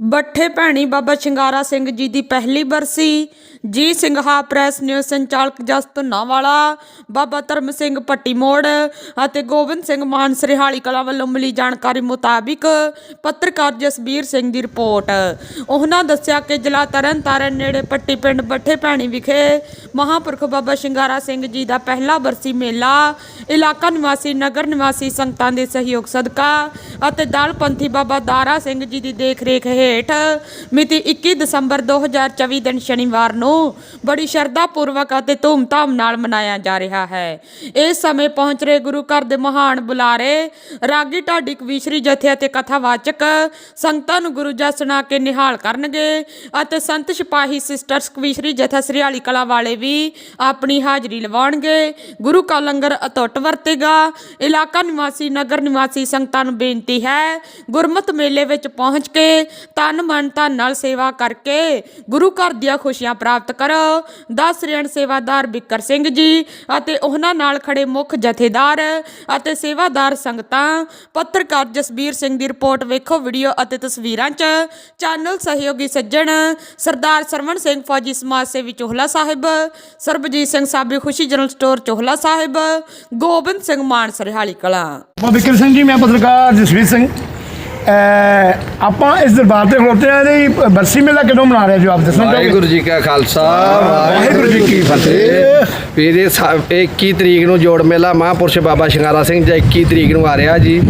ਬੱਠੇ ਭੈਣੀ ਬਾਬਾ ਸ਼ਿੰਗਾਰਾ ਸਿੰਘ ਜੀ ਦੀ ਪਹਿਲੀ ਬਰਸੀ। ਜੀ ਸਿੰਘਾ ਪ੍ਰੈਸ ਨਿਊਜ਼ ਸੰਚਾਲਕ ਜਸਤ ਨਾਵਾਲਾ, ਬਾਬਾ ਧਰਮ ਸਿੰਘ ਪੱਟੀ ਮੋੜ ਅਤੇ ਗੋਬਿੰਦ ਸਿੰਘ ਮਾਨ ਸਰਿਹਾਲੀ ਕਲਾ ਵੱਲੋਂ ਮਿਲੀ ਜਾਣਕਾਰੀ ਮੁਤਾਬਿਕ ਪੱਤਰਕਾਰ ਜਸਬੀਰ ਸਿੰਘ ਦੀ ਰਿਪੋਰਟ। ਉਹਨਾਂ ਦੱਸਿਆ ਕਿ ਜ਼ਿਲ੍ਹਾ ਤਰਨਤਾਰਨ ਨੇੜੇ ਪੱਟੀ ਪਿੰਡ ਬੱਠੇ ਭੈਣੀ ਵਿਖੇ ਮਹਾਂਪੁਰਖ ਬਾਬਾ ਸ਼ਿੰਗਾਰਾ ਸਿੰਘ ਜੀ ਦਾ ਪਹਿਲਾ ਬਰਸੀ ਮੇਲਾ, ਇਲਾਕਾ ਨਿਵਾਸੀ, ਨਗਰ ਨਿਵਾਸੀ ਸੰਗਤਾਂ ਦੇ ਸਹਿਯੋਗ ਸਦਕਾ ਅਤੇ ਦਲਪੰਥੀ ਬਾਬਾ ਦਾਰਾ ਸਿੰਘ ਜੀ ਦੀ ਦੇਖਰੇਖ ਹੇਠ। ਮਿਤੀ 21 ਦਸੰਬਰ 2024 ਦਿਨ ਸ਼ਨੀਵਾਰ ਨੂੰ ਬੜੀ ਸ਼ਰਧਾ ਪੂਰਵਕ ਅਤੇ ਧੂਮਧਾਮ ਨਾਲ ਮਨਾਇਆ ਜਾ ਰਿਹਾ ਹੈ। ਇਸ ਸਮੇਂ ਪਹੁੰਚ ਰਹੇ ਗੁਰੂ ਘਰ ਦੇ ਮਹਾਨ ਬੁਲਾਰੇ, ਰਾਗੀ ਢਾਡੀ ਕਵੀਸ਼ਰੀ ਜਥੇ ਅਤੇ ਕਥਾਵਾਚਕ ਸੰਗਤਾਂ ਨੂੰ ਗੁਰੂ ਜਸ ਸੁਣਾ ਕੇ ਨਿਹਾਲ ਕਰਨਗੇ ਅਤੇ ਸੰਤ ਸਿਪਾਹੀ ਸਿਸਟਰਸ ਕਵੀਸ਼ਰੀ ਜਥਾ ਸ੍ਰੀਹਾਲੀ ਕਲਾ ਵਾਲੇ ਵੀ ਆਪਣੀ ਹਾਜ਼ਰੀ ਲਵਾਉਣਗੇ। ਗੁਰੂ ਕਾ ਲੰਗਰ ਅਤੁੱਟ ਵਰਤੇਗਾ। ਇਲਾਕਾ ਨਿਵਾਸੀ, ਨਗਰ ਨਿਵਾਸੀ ਸੰਗਤਾਂ ਨੂੰ ਬੇਨਤੀ ਹੈ, ਗੁਰਮਤ ਮੇਲੇ ਵਿੱਚ ਪਹੁੰਚ ਕੇ ਤਨ ਮਨ ਧਨ ਨਾਲ ਸੇਵਾ ਕਰਕੇ ਗੁਰੂ ਘਰ ਦੀਆਂ ਖੁਸ਼ੀਆਂ ਪ੍ਰਾਪਤ ਕਰੋ। ਦਸ ਰੇਣ ਸੇਵਾਦਾਰ ਬਿੱਕਰ ਸਿੰਘ ਜੀ ਅਤੇ ਉਹਨਾਂ ਨਾਲ ਖੜੇ ਮੁੱਖ ਜਥੇਦਾਰ ਅਤੇ ਸੇਵਾਦਾਰ ਸੰਗਤਾਂ, ਪੱਤਰਕਾਰ ਜਸਬੀਰ ਸਿੰਘ ਦੀ ਰਿਪੋਰਟ ਵੇਖੋ ਵੀਡੀਓ ਅਤੇ ਤਸਵੀਰਾਂ 'ਚ। ਚੈਨਲ ਸਹਿਯੋਗੀ ਸੱਜਣ ਸਰਦਾਰ ਸਰਵਣ ਸਿੰਘ ਫੌਜੀ ਸਮਾਜ ਸੇਵੀ ਚੋਹਲਾ ਸਾਹਿਬ, ਸਰਬਜੀਤ ਸਿੰਘ ਸਾਬੀ ਖੁਸ਼ੀ ਜਨਰਲ ਸਟੋਰ ਚੋਹਲਾ ਸਾਹਿਬ, ਗੋਬਿੰਦ ਸਿੰਘ ਮਾਨ ਸਰਹਾਲੀ ਕਲਾਂ। ਬਾਬਾ ਬਿਕਰ ਸਿੰਘ ਜੀ, ਮੈਂ ਪੱਤਰਕਾਰ ਜਸਵੀਰ ਸਿੰਘ। ਆਪਾਂ ਇਸ ਦਰਬਾਰ ਤੇ ਖਲੋਤੇ ਆ ਇਹਦੀ ਬਰਸੀ ਮੇਲਾ ਕਦੋਂ ਮਨਾ ਰਹੇ ਜੋ ਆਪ? ਚਾਹੋਗੇ? ਵਾਹਿਗੁਰੂ ਜੀ ਕਾ ਖਾਲਸਾ ਵਾਹਿਗੁਰੂ ਜੀ ਕੀ ਫਤਿਹ। ਇਹ 21 ਤਰੀਕ ਨੂੰ ਜੋੜ ਮੇਲਾ ਮਹਾਂਪੁਰਸ਼ ਬਾਬਾ ਸ਼ਿੰਗਾਰਾ ਸਿੰਘ ਜੀ 21 ਤਰੀਕ ਨੂੰ ਆ ਰਿਹਾ ਜੀ।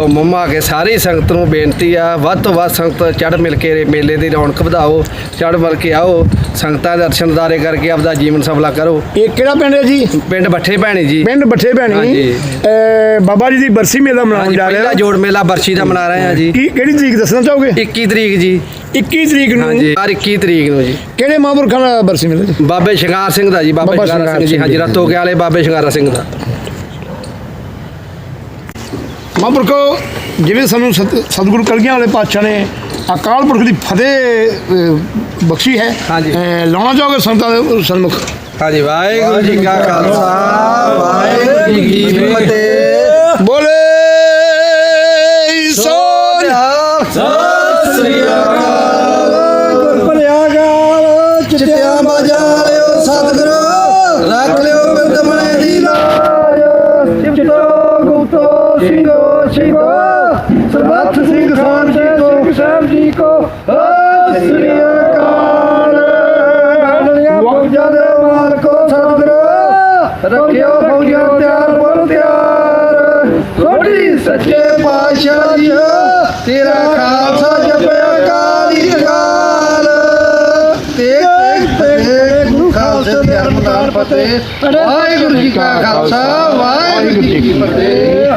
ਉਹ ਮੰਮਾ ਕੇ ਸਾਰੀ ਸੰਗਤ ਨੂੰ ਬੇਨਤੀ ਆ ਵੱਧ ਤੋਂ ਵੱਧ ਸੰਗਤ ਚੜ ਮਿਲ ਕੇ ਮੇਲੇ ਦੀ ਰੌਣਕ ਵਧਾਓ ਚੜ ਮਿਲ ਕੇ ਆਓ ਸੰਗਤਾਂ ਦੇ ਦਰਸ਼ਨਦਾਰੇ ਕਰਕੇ ਆਪਦਾ ਜੀਵਨ ਸਫਲਾ ਕਰੋ। ਇਹ ਕਿਹੜਾ ਪਿੰਡ ਹੈ ਜੀ? ਪਿੰਡ ਬੱਠੇ ਭੈਣੀ ਜੀ। ਪਿੰਡ ਬੱਠੇ ਭੈਣੀ। ਬਾਬਾ ਜੀ ਦੀ ਬਰਸੀ ਮੇਲਾ ਮਨਾਉਣ ਜਾ ਰਹੇ ਆ ਜੋੜ ਮੇਲਾ ਬਰਸ਼ੀ ਦਾ ਮਨਾ ਰਹੇ ਆ ਜੀ। ਕੀ ਕਿਹੜੀ ਤਰੀਕ ਦੱਸਣਾ ਚਾਹੋਗੇ? 21 ਤਰੀਕ ਜੀ। 21 ਤਰੀਕ ਨੂੰ? ਹਾਂਜੀ ਹਰ 21 ਤਰੀਕ ਨੂੰ ਜੀ। ਕਿਹੜੇ ਮਹਾਂਪੁਰਖਾਂ ਦਾ ਬਰਸੀ ਮੇਲਾ ਜੀ? ਬਾਬੇ ਸ਼ਿੰਗਾਰ ਸਿੰਘ ਦਾ ਜੀ ਬਾਬਾ ਬਾਬਾ ਸ਼ਿੰਗਾਰਾ ਸਿੰਘ ਜੀ। ਸ਼ਿੰਗਾਰ ਹਾਂਜੀ ਸਿੰਘ ਰਤੋ ਕੇ ਵਾਲੇ ਬਾਬੇ ਸ਼ਿੰਗਾਰਾ ਸਿੰਘ ਦਾ। ਮਹਾਂਪੁਰਖੋ ਜਿਵੇਂ ਸਾਨੂੰ ਸਤ- ਸਤਿਗੁਰੂ ਕਲਗੀਆਂ ਵਾਲੇ ਪਾਤਸ਼ਾਹ ਨੇ ਅਕਾਲ ਪੁਰਖ ਦੀ ਫਤਿਹ ਅਹ, ਬਖਸ਼ੀ ਹੈ। ਹਾਂਜੀ। ਅਹ, ਲਾਉਣਾ ਚਾਹੋਗੇ ਸੰਤਾਂ ਦੇ ਸਨਮੁਖ? ਹਾਂਜੀ ਵਾਹਿਗੁਰੂ ਜੀ ਕਾ ਖਾਲਸਾ ਵਾਹਿਗੁਰੂ ਜੀ ਕੀ ਫਤਿਹ ਬੋਲੇ। ਸਿੰਘੋ ਸਿੰਘੋ ਸਰਬੱਤ ਸਿੰਘ ਖਾਨ ਜੀ ਕੋ। ਸਿੰਘ ਸਾਹਿਬ ਜੀ ਕੋ। ਸ੍ਰੀ ਅਕਾਲ। ਫੌਜਾਂ ਦੇ ਮਾਲਕੋ ਸਤਿਗੁਰੂ ਰੱਖਿਓ ਫੌਜਾਂ ਤਿਆਰ ਬੋਲ ਤਿਆਰ। ਸੋਢੀ ਸੱਚੇ ਪਾਤਸ਼ਾਹ ਜੀ ਤੇਰਾ ਖਾਲਸਾ ਜਪਿਆ ਕਾਲੀ ਅਕਾਲ। ਤੇਗ ਤੇਗ ਤੇਗ ਗੁਰੂ ਖਾਲਸੇ ਦੀ ਹਰਮਦਾਨ ਫਤਿਹ। ਵਾਹਿਗੁਰੂ ਜੀ ਕਾ ਖਾਲਸਾ ਵਾਹਿਗੁਰੂ ਜੀ ਕੀ ਫਤਿਹ।